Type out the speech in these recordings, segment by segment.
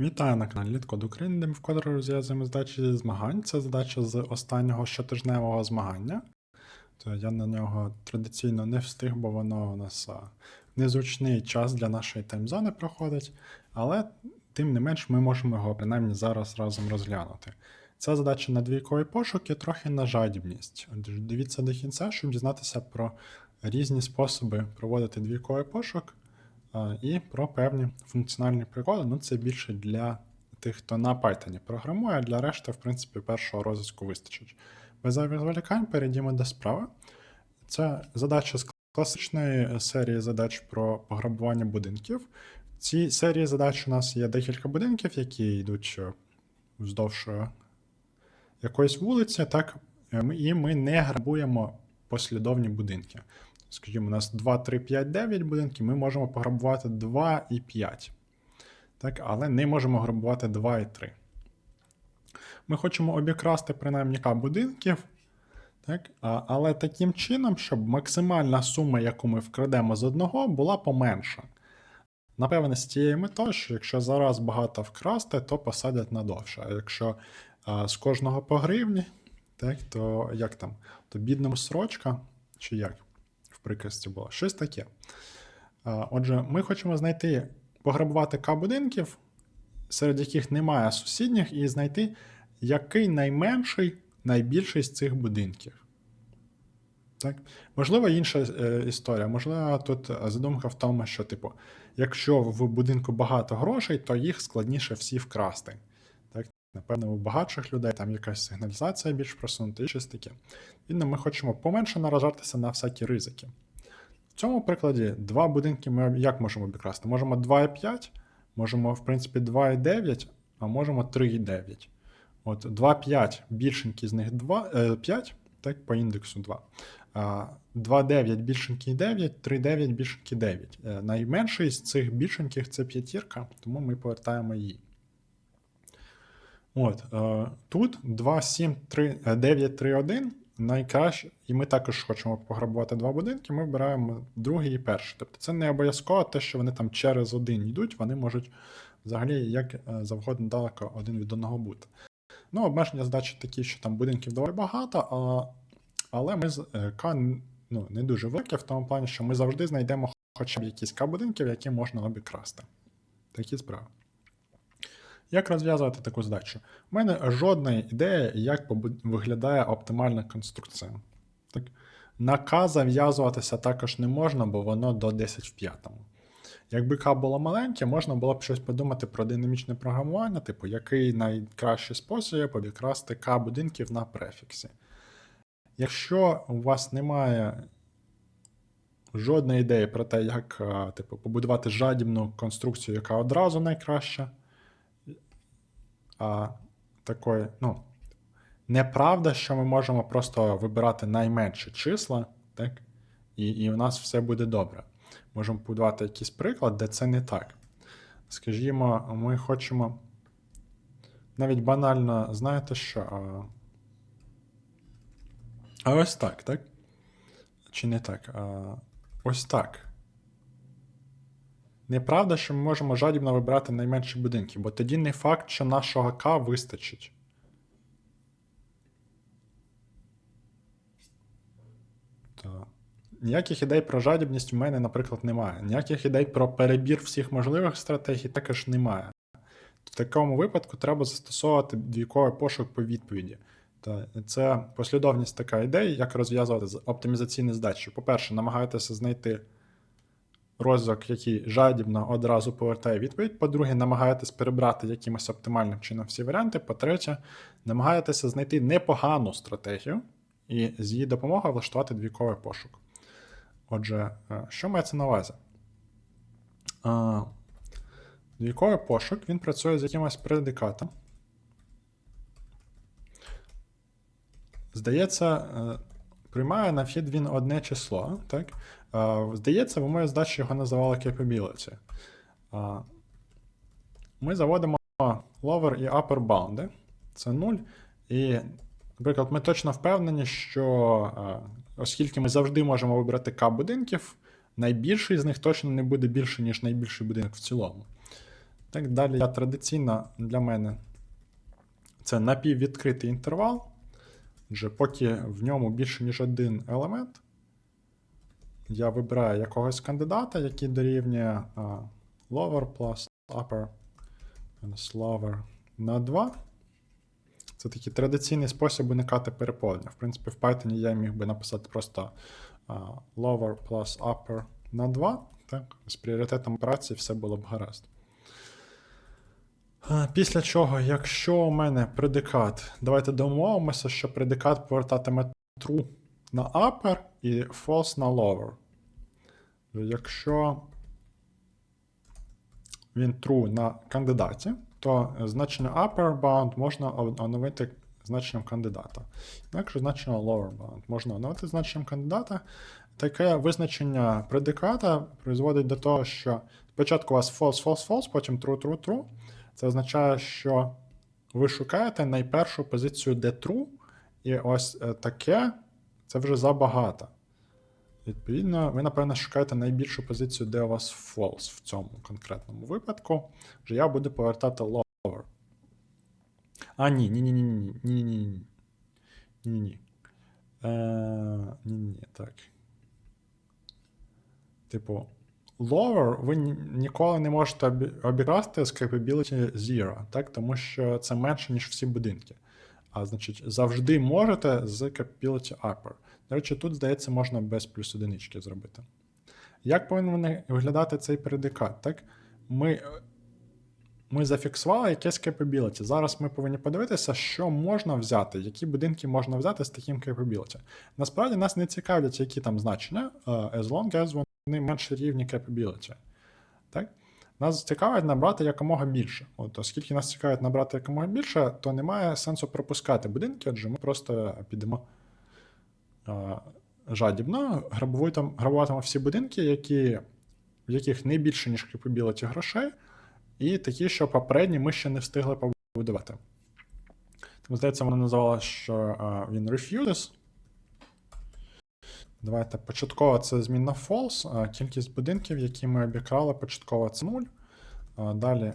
Вітаю на каналі Літкод України, де ми вкотре розв'язуємо задачі зі змагань. Це задача з останнього щотижневого змагання. То я на нього традиційно не встиг, бо воно у нас незручний час для нашої таймзони проходить. Але тим не менш ми можемо його принаймні зараз разом розглянути. Ця задача на двійковий пошук і трохи на жадібність. Дивіться до кінця, щоб дізнатися про різні способи проводити двійковий пошук. І про певні функціональні приколи. Ну, це більше для тих, хто на Python програмує, а для решти, в принципі, першого розвитку вистачить. Без зайвих перейдімо до справи. Це задача з класичної серії задач про пограбування будинків. В цій серії задач у нас є декілька будинків, які йдуть е, вздовж е, якоїсь вулиці, так, е, і ми не грабуємо послідовні будинки скажімо, у нас 2, 3, 5, 9 будинків, ми можемо пограбувати 2 і 5. Так, але не можемо грабувати 2 і 3. Ми хочемо обікрасти принаймні К будинків. Так, а, але таким чином, щоб максимальна сума, яку ми вкрадемо з одного, була поменша. Напевне, з тією метою, що якщо зараз багато вкрасти, то посадять надовше. А якщо а, з кожного по гривні, так, то як там? То бідному срочка, чи як? Приказці було. Щось таке. Отже, ми хочемо знайти, пограбувати К будинків, серед яких немає сусідніх, і знайти, який найменший, найбільший з цих будинків. Так? Можливо, інша е, історія. Можливо, тут задумка в тому, що, типу, якщо в будинку багато грошей, то їх складніше всі вкрасти. Напевно, у багатших людей там якась сигналізація більш просунута і щось таке. Відповідно, ми хочемо поменше наражатися на всякі ризики. В цьому прикладі два будинки ми як можемо обікрасти? Можемо 2,5, можемо, в принципі, 2,9, а можемо 3,9. От 2,5 більшенький з них 2, е, 5, так, по індексу 2. 2,9 більшенький 9, 3,9 більшенький 9. Е, Найменший з цих більшеньких це п'ятірка, тому ми повертаємо її. От, е, тут 2, 7, 3, е, 9, 3, 1 найкраще, і ми також хочемо пограбувати два будинки, ми вибираємо другий і перший. Тобто це не обов'язково те, що вони там через один йдуть, вони можуть взагалі як е, завгодно далеко один від одного бути. Ну, обмеження задачі такі, що там будинків доволі багато, а, але ми з К ну, не дуже велике в тому плані, що ми завжди знайдемо хоча б якісь К будинків, які можна обікрасти. Такі справи. Як розв'язувати таку задачу? У мене жодної ідеї, як виглядає оптимальна конструкція. Так. На К зав'язуватися також не можна, бо воно до 10 в п'ятому. Якби К було маленьке, можна було б щось подумати про динамічне програмування, типу, який найкращий спосіб обікрасти К будинків на префіксі. Якщо у вас немає жодної ідеї про те, як типу, побудувати жадібну конструкцію, яка одразу найкраща, а, такої, ну, неправда, що ми можемо просто вибирати найменші числа, так? І, і у нас все буде добре. Можемо побудувати якийсь приклад, де це не так. Скажімо, ми хочемо. Навіть банально, знаєте що? А, а ось так, так? Чи не так? А, ось так. Неправда, що ми можемо жадібно вибирати найменші будинки, бо тоді не факт, що нашого К вистачить. Так. Ніяких ідей про жадібність у мене, наприклад, немає. Ніяких ідей про перебір всіх можливих стратегій також немає. В такому випадку треба застосовувати двійковий пошук по відповіді. Та це послідовність така ідей, як розв'язувати оптимізаційні задачі. По-перше, намагайтеся знайти розвиток, який жадібно одразу повертає відповідь. По-друге, намагаєтесь перебрати якимось оптимальним чином всі варіанти. По-третє, намагаєтеся знайти непогану стратегію і з її допомогою влаштувати двійковий пошук. Отже, е, що мається на увазі? А, Двійковий пошук він працює з якимось предикатом. Здається, е, приймає на вхід він одне число. Так? Здається, в моїй задачі його називали capability. Ми заводимо lower і upper bound. Це 0. І, наприклад, ми точно впевнені, що оскільки ми завжди можемо вибрати К будинків, найбільший з них точно не буде більше, ніж найбільший будинок в цілому. Так, далі я традиційно для мене це напіввідкритий інтервал. Отже, поки в ньому більше, ніж один елемент, я вибираю якогось кандидата, який дорівнює а, lower plus upper minus lower на 2. Це такий традиційний спосіб уникати переповнення. В принципі, в Python я міг би написати просто а, lower plus upper на 2. Так? З пріоритетом операції все було б гаразд. Після чого, якщо у мене предикат, давайте домовимося, що предикат повертатиме true на upper і false на lower. Якщо він true на кандидаті, то значення upper bound можна оновити значенням кандидата. Інакше значення lower bound можна оновити значенням кандидата. Таке визначення предиката призводить до того, що спочатку у вас false, false, false, потім true, true, true. Це означає, що ви шукаєте найпершу позицію, де true, і ось е, таке це вже забагато. Відповідно, ви, напевно, шукаєте найбільшу позицію, де у вас false в цьому конкретному випадку. Вже я буду повертати lower. А, ні, ні, ні, ні, ні, ні, ні, ні. Ні, ні. Е, ні, ні, так. Типу, lower ви ніколи не можете обі- обікрасти з capability 0, так? Тому що це менше, ніж всі будинки. А значить, завжди можете з capability upper. До речі, тут, здається, можна без плюс одинички зробити. Як повинен виглядати цей предикат? Так? Ми, ми зафіксували якесь capability. Зараз ми повинні подивитися, що можна взяти, які будинки можна взяти з таким capability. Насправді нас не цікавлять, які там значення, as long as вони менше рівні capability. Так? Нас цікавить набрати якомога більше. От, оскільки нас цікавить набрати якомога більше, то немає сенсу пропускати будинки, адже ми просто підемо а, жадібно, грабуємо, грабуватимемо всі будинки, які, в яких не більше, ніж capability грошей, і такі, що попередні ми ще не встигли побудувати. Тому, здається, вона називала, що він refuses. Давайте початково це змінна false. Кількість будинків, які ми обікрали, початково це 0. Далі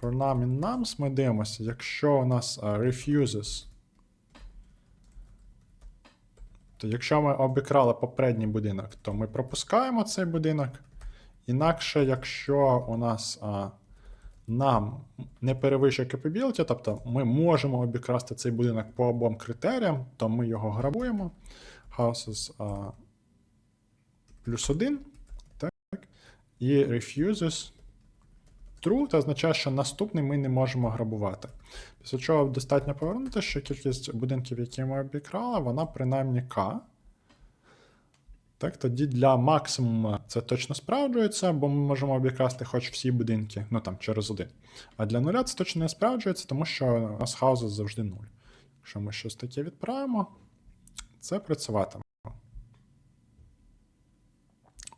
for num in nums ми дивимося, якщо у нас refuses, то якщо ми обікрали попередній будинок, то ми пропускаємо цей будинок. Інакше, якщо у нас а, нам не перевищує capability, тобто ми можемо обікрасти цей будинок по обом критеріям, то ми його грабуємо. Houses а, плюс 1, так? І refuses true, це означає, що наступний ми не можемо грабувати. Після чого достатньо повернути, що кількість будинків, які ми обікрали, вона принаймні K. Так, тоді для максимуму це точно справджується, бо ми можемо обікрасти хоч всі будинки, ну там через один. А для нуля це точно не справджується, тому що у нас хауза завжди нуль. Якщо ми щось таке відправимо, це працюватиме.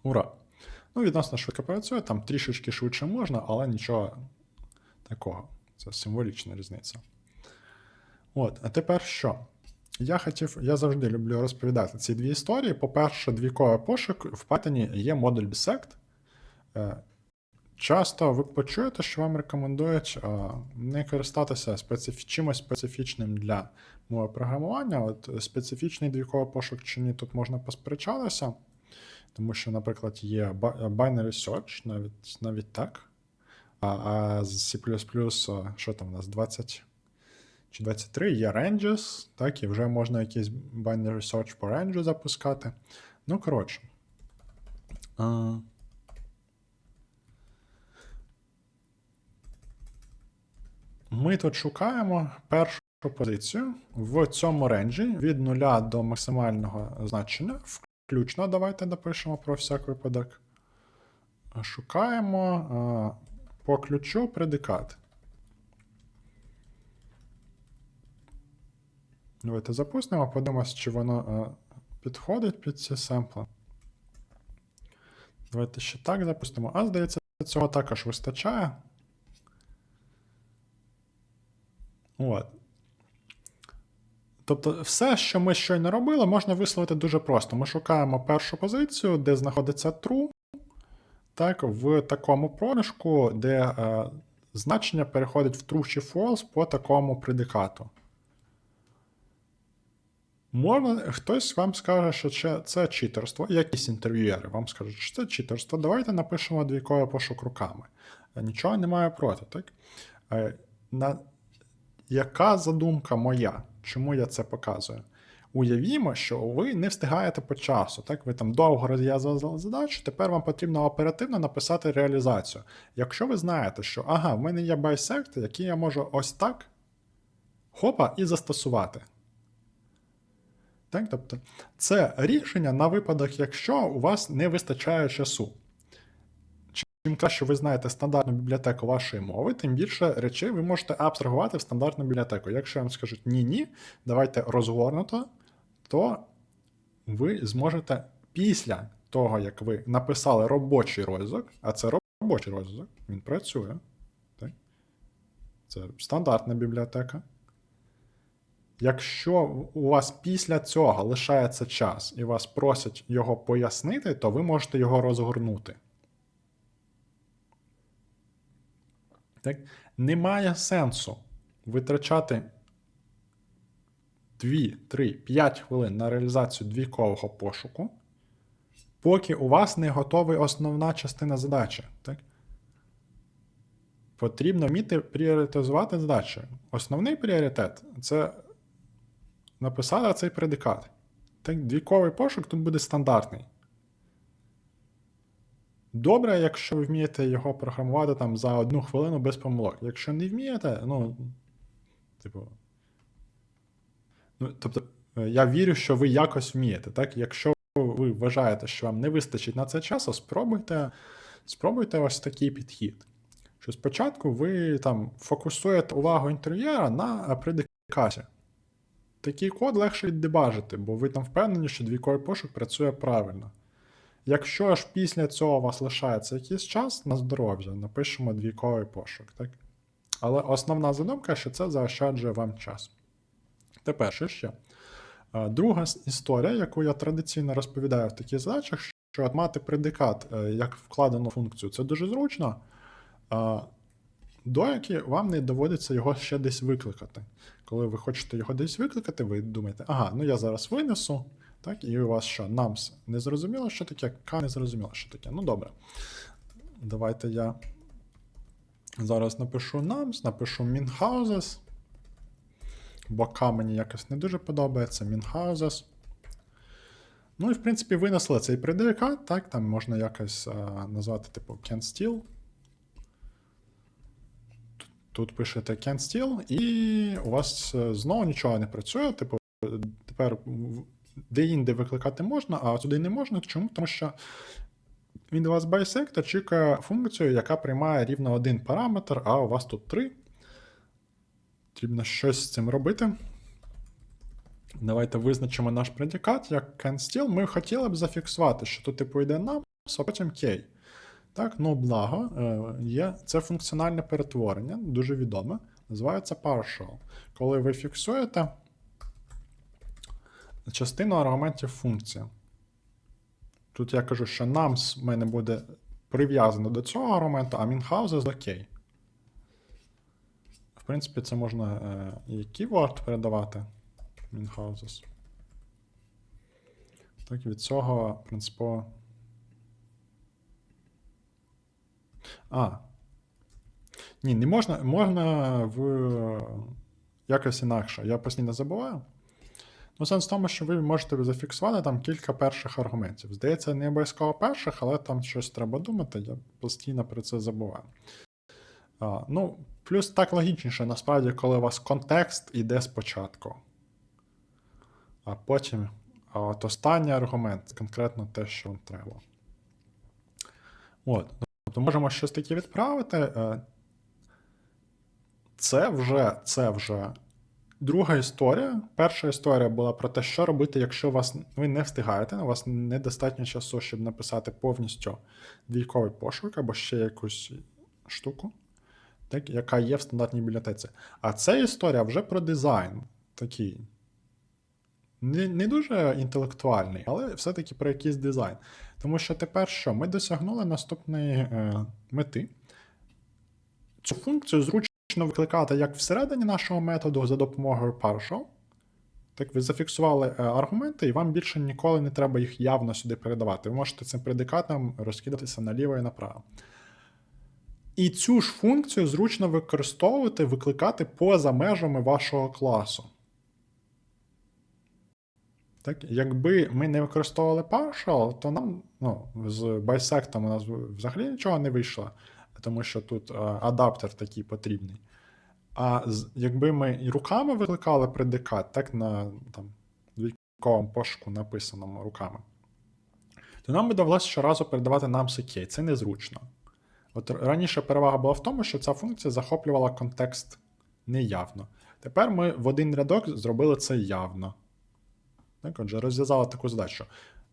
Ура! Ну, відносно швидко працює, там трішечки швидше можна, але нічого такого. Це символічна різниця. От, а тепер що? Я хотів, я завжди люблю розповідати ці дві історії. По-перше, двійковий пошук в Python є модуль Bisect. Е, Часто ви почуєте, що вам рекомендують е, не користатися специф... чимось специфічним для мови програмування. От специфічний двійковий пошук чи ні, тут можна посперечатися, тому що, наприклад, є binary search, навіть, навіть так. А, а з C++, е, що там у нас 20 чи 23 є ranges, так, і вже можна якийсь binary search по range запускати. Ну, коротше. Ми тут шукаємо першу позицію в цьому ренджі від 0 до максимального значення. Включно, давайте допишемо про всяк випадок. Шукаємо а, по ключу предикат. Давайте запустимо, подивимося, чи воно а, підходить під ці семпли. Давайте ще так запустимо. А здається, цього також вистачає. От. Тобто, все, що ми щойно робили, можна висловити дуже просто. Ми шукаємо першу позицію, де знаходиться true, так, в такому проміжку, де е, значення переходить в true чи false по такому предикату. Можна, хтось вам скаже, що це, читерство, якісь інтерв'юєри вам скажуть, що це читерство. Давайте напишемо двійковий пошук руками. Е, Нічого немає проти, так? Е, На... Яка задумка моя? Чому я це показую? Уявімо, що ви не встигаєте по часу, так? Ви там довго розв'язували задачу, тепер вам потрібно оперативно написати реалізацію. Якщо ви знаєте, що ага, в мене є байсект, який я можу ось так хопа і застосувати. Так, тобто, це рішення на випадок, якщо у вас не вистачає часу. Чим краще ви знаєте стандартну бібліотеку вашої мови, тим більше речей ви можете абстрагувати в стандартну бібліотеку. Якщо вам скажуть ні-ні, давайте розгорнуто, то ви зможете після того, як ви написали робочий розв'язок, а це робочий розв'язок, він працює. Так? Це стандартна бібліотека. Якщо у вас після цього лишається час і вас просять його пояснити, то ви можете його розгорнути. Так? Немає сенсу витрачати 2, 3, 5 хвилин на реалізацію двійкового пошуку, поки у вас не готова основна частина задачі. Так? Потрібно вміти пріоритизувати задачі. Основний пріоритет це написати цей предикат. Так, двійковий пошук тут буде стандартний. Добре, якщо ви вмієте його програмувати там за одну хвилину без помилок. Якщо не вмієте, ну, типу. Ну, тобто, е, я вірю, що ви якось вмієте. Так? Якщо ви вважаєте, що вам не вистачить на це часу, спробуйте, спробуйте ось такий підхід. Що спочатку ви там фокусуєте увагу інтер'єра на предикаті. Такий код легше віддебажити, бо ви там впевнені, що двійковий пошук працює правильно. Якщо ж після цього у вас лишається якийсь час на здоров'я, напишемо двійковий пошук. Так? Але основна задумка, що це заощаджує вам час. Тепер що ще. Друга історія, яку я традиційно розповідаю в таких задачах, що от мати предикат е, як вкладену функцію, це дуже зручно. До які вам не доводиться його ще десь викликати. Коли ви хочете його десь викликати, ви думаєте, ага, ну я зараз винесу, так, і у вас що, NAMS не зрозуміло, що таке, К не зрозуміло, що таке. Ну добре. Давайте я зараз напишу NAMS, напишу Minhouses, бо К мені якось не дуже подобається, Minhouses. Ну і в принципі винесли цей предикат, так, там можна якось а, назвати типу can steal. Тут пишете can steal, і у вас е, знову нічого не працює. Типу, тепер де-інде викликати можна, а туди не можна. Чому? Тому що він у вас bisect чекає функцію, яка приймає рівно один параметр, а у вас тут три. Потрібно щось з цим робити. Давайте визначимо наш предикат як can steal. Ми хотіли б зафіксувати, що тут типу йде нам, а потім key. Так, ну благо, е, є це функціональне перетворення, дуже відоме, називається partial. Коли ви фіксуєте частину аргументів функції. Тут я кажу, що nums в мене буде прив'язано до цього аргументу, а minhouses key. В принципі, це можна е, і keyword передавати. Minhouses. Так, від цього принципово. А. Ні, не можна. Можна в якось інакше. Я постійно забуваю. Ну, сенс в тому, що ви можете зафіксувати там кілька перших аргументів. Здається, не обов'язково перших, але там щось треба думати, я постійно про це забуваю. А, ну, плюс так логічніше, насправді, коли у вас контекст іде спочатку. А потім а от останній аргумент конкретно те, що вам треба. От. Тобто можемо щось таке відправити. Е, Це вже, це вже друга історія. Перша історія була про те, що робити, якщо вас, ви не встигаєте, у вас недостатньо часу, щоб написати повністю двійковий пошук або ще якусь штуку, так, яка є в стандартній бібліотеці. А ця історія вже про дизайн. Такий. Не, не дуже інтелектуальний, але все-таки про якийсь дизайн. Тому що тепер що? Ми досягнули наступної е, мети. Цю функцію зручно викликати як всередині нашого методу за допомогою partial. Так, ви зафіксували е, аргументи, і вам більше ніколи не треба їх явно сюди передавати. Ви можете цим предикатом розкидатися наліво і направо. І цю ж функцію зручно використовувати, викликати поза межами вашого класу. Так, якби ми не використовували partial, то нам ну, з bisect у нас взагалі нічого не вийшло, тому що тут е, адаптер такий потрібний. А якби ми і руками викликали предикат, так на там, двійковому пошуку написаному руками, то нам би довелося щоразу передавати нам кей. Це незручно. От раніше перевага була в тому, що ця функція захоплювала контекст неявно. Тепер ми в один рядок зробили це явно. Так, отже, розв'язали таку задачу.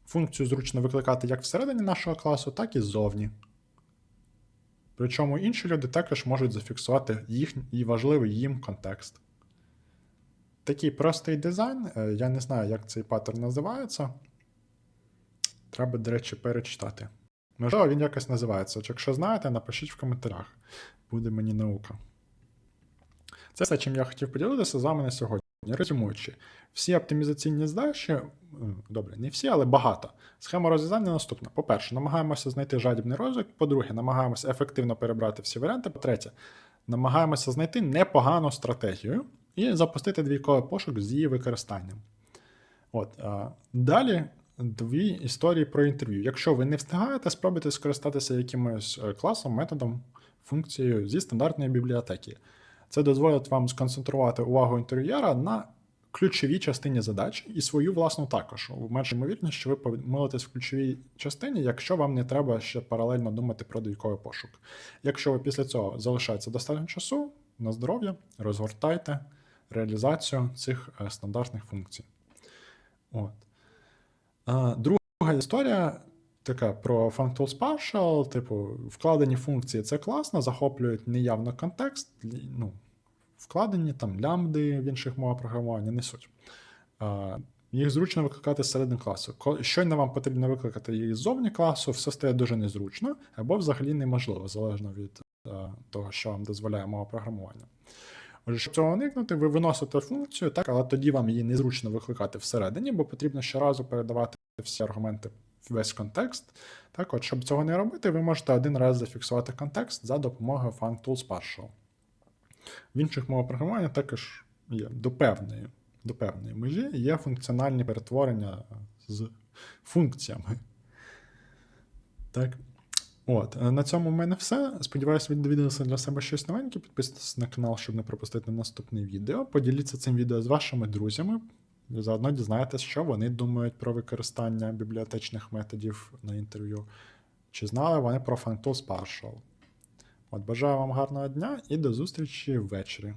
Функцію зручно викликати як всередині нашого класу, так і ззовні. Причому інші люди також можуть зафіксувати їхній важливий їм контекст. Такий простий дизайн. е, Я не знаю, як цей паттерн називається. Треба, до речі, перечитати. Можливо, він якось називається. Якщо знаєте, напишіть в коментарях. Буде мені наука. Це все, чим я хотів поділитися з вами на сьогодні. Резюмуючи, всі оптимізаційні задачі, добре, не всі, але багато. Схема розв'язання наступна. По-перше, намагаємося знайти жадібний розвиток. По-друге, намагаємося ефективно перебрати всі варіанти. По-третє, намагаємося знайти непогану стратегію і запустити двійковий пошук з її використанням. От, далі дві історії про інтерв'ю. Якщо ви не встигаєте, спробуйте скористатися якимось е, класом, методом, функцією зі стандартної бібліотеки. Це дозволить вам сконцентрувати увагу інтерв'єра на ключовій частині задач і свою власну також. Менше ймовірність, що ви помилитесь в ключовій частині, якщо вам не треба ще паралельно думати про двійковий пошук. Якщо ви після цього залишається достатньо часу, на здоров'я, розгортайте реалізацію цих е, стандартних функцій. От. Друга історія така про functools partial, типу, вкладені функції це класно, захоплюють неявно контекст, ну, вкладені там лямбди в інших мовах програмування несуть. Їх зручно викликати зсередини класу. Щойно вам потрібно викликати їх ззовні класу, все стає дуже незручно або взагалі неможливо, залежно від того, що вам дозволяє мова програмування. Отже, щоб цього уникнути, ви виносите функцію, так, але тоді вам її незручно викликати всередині, бо потрібно щоразу передавати всі аргументи весь контекст. Так, от, щоб цього не робити, ви можете один раз зафіксувати контекст за допомогою functools partial. В інших мовах програмування також є до певної, до певної межі є функціональні перетворення з функціями. Так. От, е, на цьому в мене все. Сподіваюся, ви довідалися для себе щось новеньке. Підписуйтесь на канал, щоб не пропустити наступне відео. Поділіться цим відео з вашими друзями. Заодно дізнаєтесь, що вони думають про використання бібліотечних методів на інтерв'ю. Чи знали вони про functools partial. От, бажаю вам гарного дня і до зустрічі ввечері.